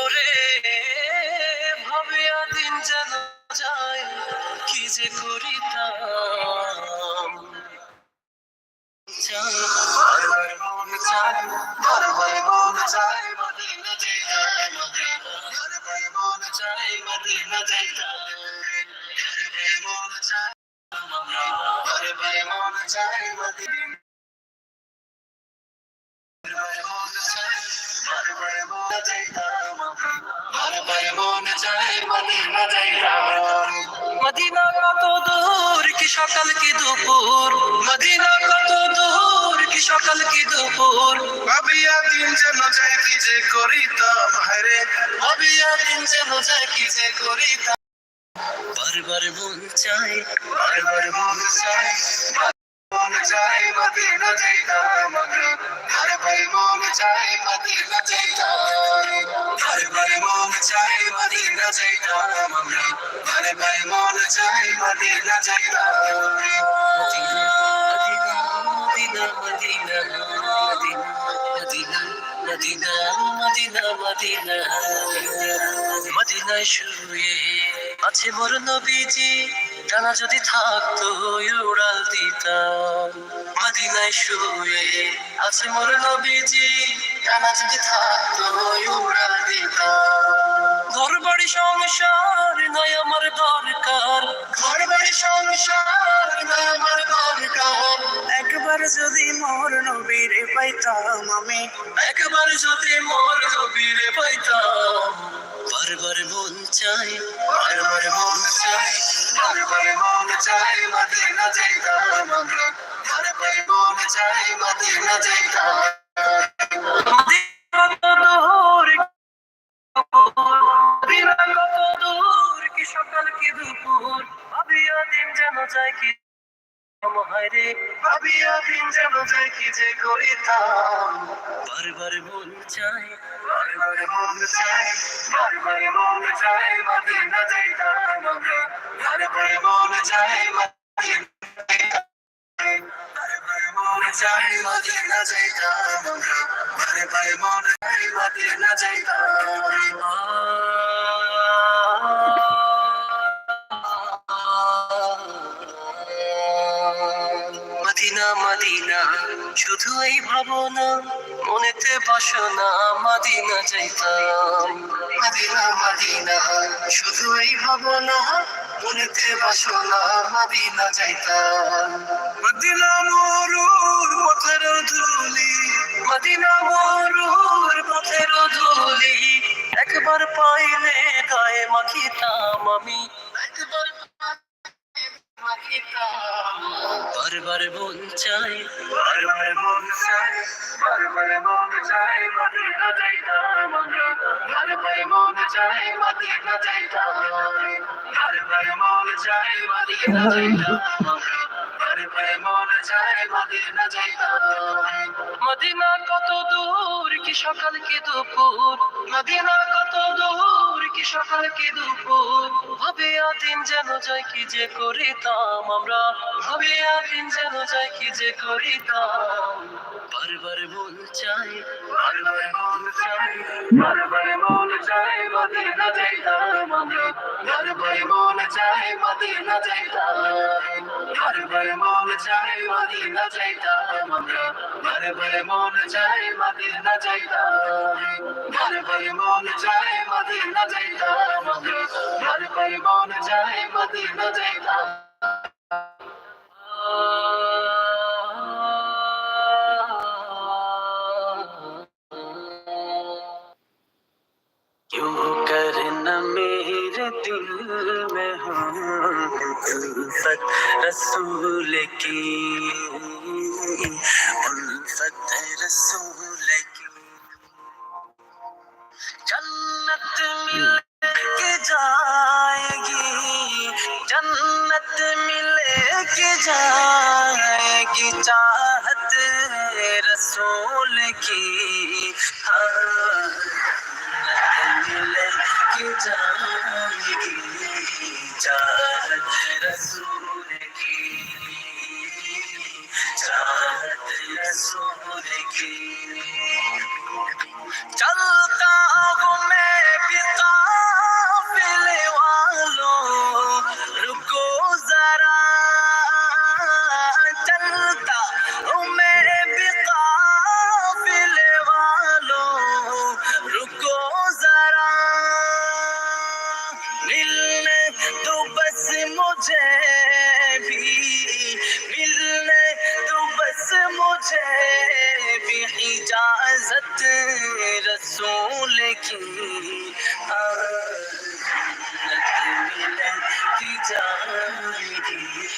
ওরে ভাবিয়া দিন যেন যায়, কি যে করিতাম। বারবার মন চাই, বারবার মন চাই, মদিনা যাইতাম। বারবার মন চাই, মদিনা যাইতাম। বারবার মন চাই, বারবার মন চাই সকাল কি দুপুর? মদিনা কত দূর? কি সকাল কি দুপুর? ভাবিয়া দিন যেন যায় কি যে করিতাম হায়রে। ভাবিয়া দিন যেন যায় কি যে করিতাম। বারবার মন চাই বারবার মন চাই মন চাই মদিনা যাইতাম হর ভাই মন চাই মদিনা যাইতাম হর ভাই মন চাই মদিনা যাইতাম আমরা হর ভাই মন চাই মদিনা যাইতাম Medina Medina Medina Medina Medina Medina Medina মদিনায় শুয়ে আছে মোর নবীজি জানা যদি থাকতো উড়াল দিতাম। মদিনায় শুয়ে আছে মোর নবীজি জানা যদি থাকতো উড়াল দিতাম। ঘর বাড়ি সংসার নয় আমার দরকার। ঘর বাড়ি সংসার নয় আমার দরকার। একবার যদি মোর নবীর পাইতাম আমি একবার যদি মোর নবীরে পাইতাম। বারবার মন চাই বারবার মন চাই বারবার মন চাই মদিনা যাইতাম আমরা। বারবার মন চাই মদিনা যাইতাম। হায়রে ভাবিয়া দিন যেন যায় কি যে করিতাম। বারবার মন চাই বারবার মন চাই বারবার মন চাই মদিনা যাইতাম আমরা। বারবার মন চাই যাইতাম। বারবার মন চাই মদিনা যাইতাম আমরা। বারবার মন চাই মদিনা যাইতাম মদিনা। শুধু এই ভাবনা, মনেতে বাসনা, মদিনা যাইতাম মদিনা মদিনা। শুধু এই ভাবনা, মনেতে বাসনা, মদিনা যাইতাম মদিনা মরুর পথের ধুলি, মদিনা মরুর পথের ধুলি। একবার পাইলে গায়ে মাখিতাম আমি। বারবার মন মন চাই মদিনা যাইতাম। বারবার মন চাই মদিনা যাইতাম মদিনা মদিনা কত দূর, কি সকাল, কি দুপুর? মদিনা কত দূর কি সকাল, কি দুপুর? ভাবে আদিন যেন যাই কি যে করিতাম আমরা। ভাবে আদিন যেন যাই কি যে করিতাম। বারবার মন চাই বারবার মন চাই বারবার মন চাই মদিনা যাইতাম আমরা। বারবার মন চাই মদিনা যাইতাম। বারবার মন চাই মদিনা যাইতাম আমরা বারবার মন চাই মদিনা যাইতাম বারবার মন চাই মদিনা যাইতাম আমরা বারবার মন চাই মদিনা যাইতাম उल्फत रसूल की। उल्फत रसूल की। जन्नत मिल के जाएगी। जन्नत मिल के जाएगी। चाहत रसूल की। हाँ मिल के जाएगी। की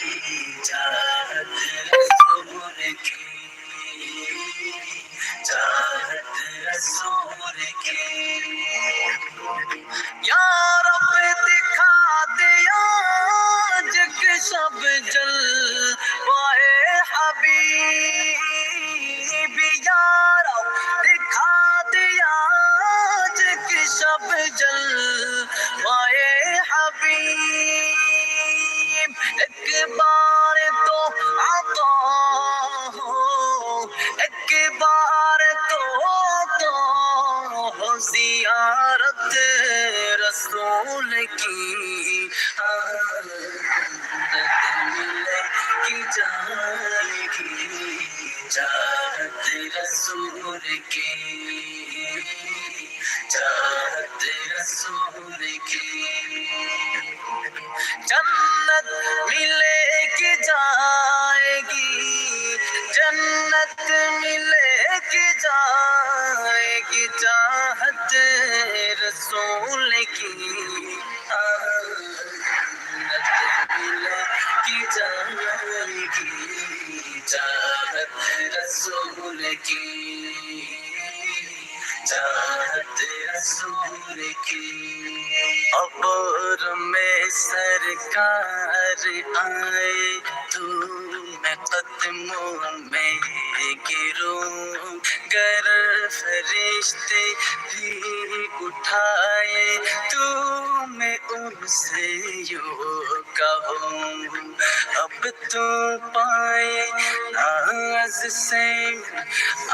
Jesus. जन्नत मिले की जाएगी जन्नत मिले की जाएगी चाहत रसूल की जन्नत मिले की जाएगी चाहत रसूल की चाहत रसूल की अबर में सरकार आए तू मैं कदमों में गिरूं गर फरिश्ते भी उठाए तू मैं उनसे यो कहूँ अब तो पाए नाज से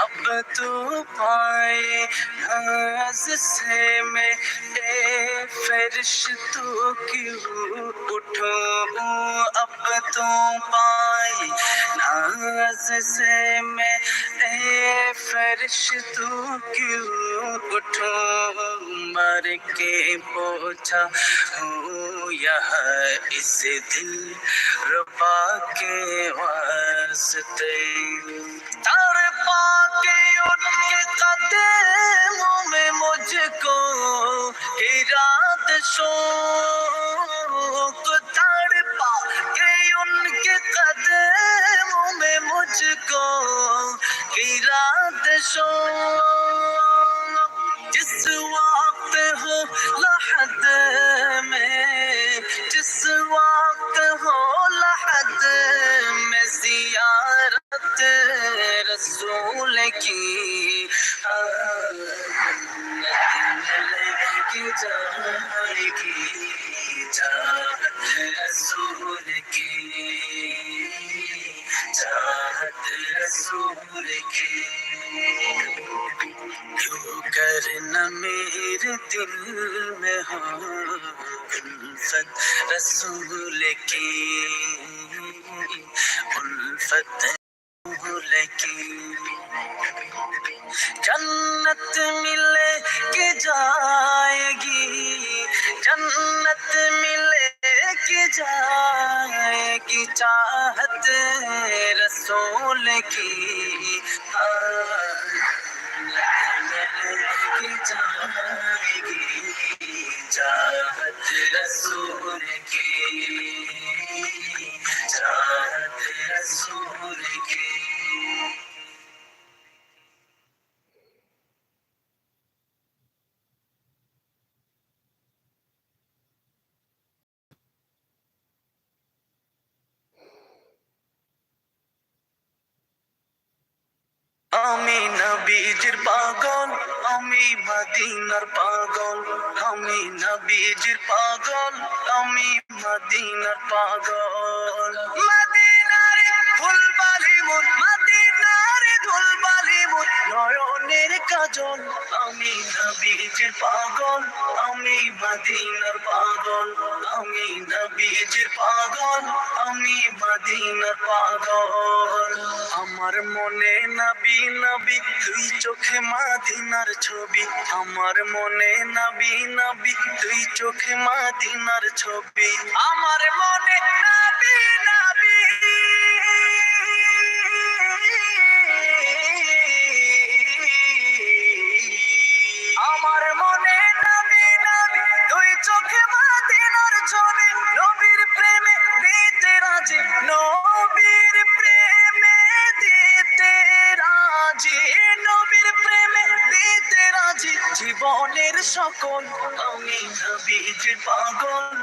अब तो पाए नाज से मैं ए फरिश्तों क्यों उठूं अब तो पाए नाज से मैं ए फरिश्तों क्यों उठूं मर के पोछा हूँ यह इस दिल रुपा के वास्ते। की की जाएगी चाहत रसूल की चाहत रसूल की क्यों करना मेरे दिल में हो उल्फत रसूल की उल्फत जन्नत मिले के जाएगी, जन्नत मिले के जाएगी, चाहत रसूल की। जाएगी, चाहत रसूल की रसूल की। নবীজির পাগল, আমি মদিনার পাগল, আমি নবীজির পাগল, আমি মদিনার পাগল। মদিনার ধুলবালি মোর, মদিনার ধুলবালি মোর, নয়নের কাজল, আমি নবীজির পাগল, আমি মদিনার পাগল, আমি পাগল আমি পাগল। আমার মনে নবী নবী তুই চোখে মাদিনার ছবি। আমার মনে নবী নবী তুই চোখে মাদিনার ছবি। আমার মনে নবী নবী। আমার মনে জীবনের সকল। আমি নবীজির পাগল,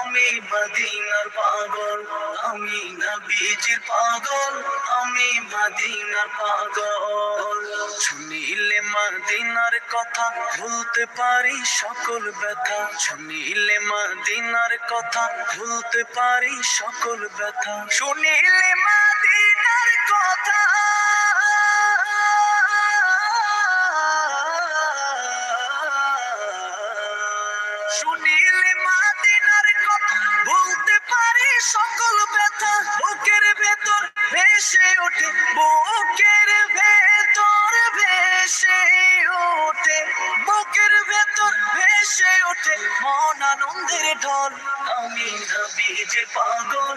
আমি মদিনার পাগল, আমি নবীজির পাগল, আমি মদিনার পাগল। শুনিলে মদিনার কথা ভুলতে পারি সকল ব্যথা। শুনিলে মদিনার কথা ভুলতে পারি সকল ব্যথা। শুনিলে মদিনার কথা শুনিলে মাদিনার কথা ভুলতে পারি সকল ব্যথা। বুকের ভেতর ভেসে ওঠে, বুকের ভেতর ভেসে ওঠে, বুকের ভেতর ভেসে ওঠে। মন আনন্দের ঢল, আমি যে পাগল।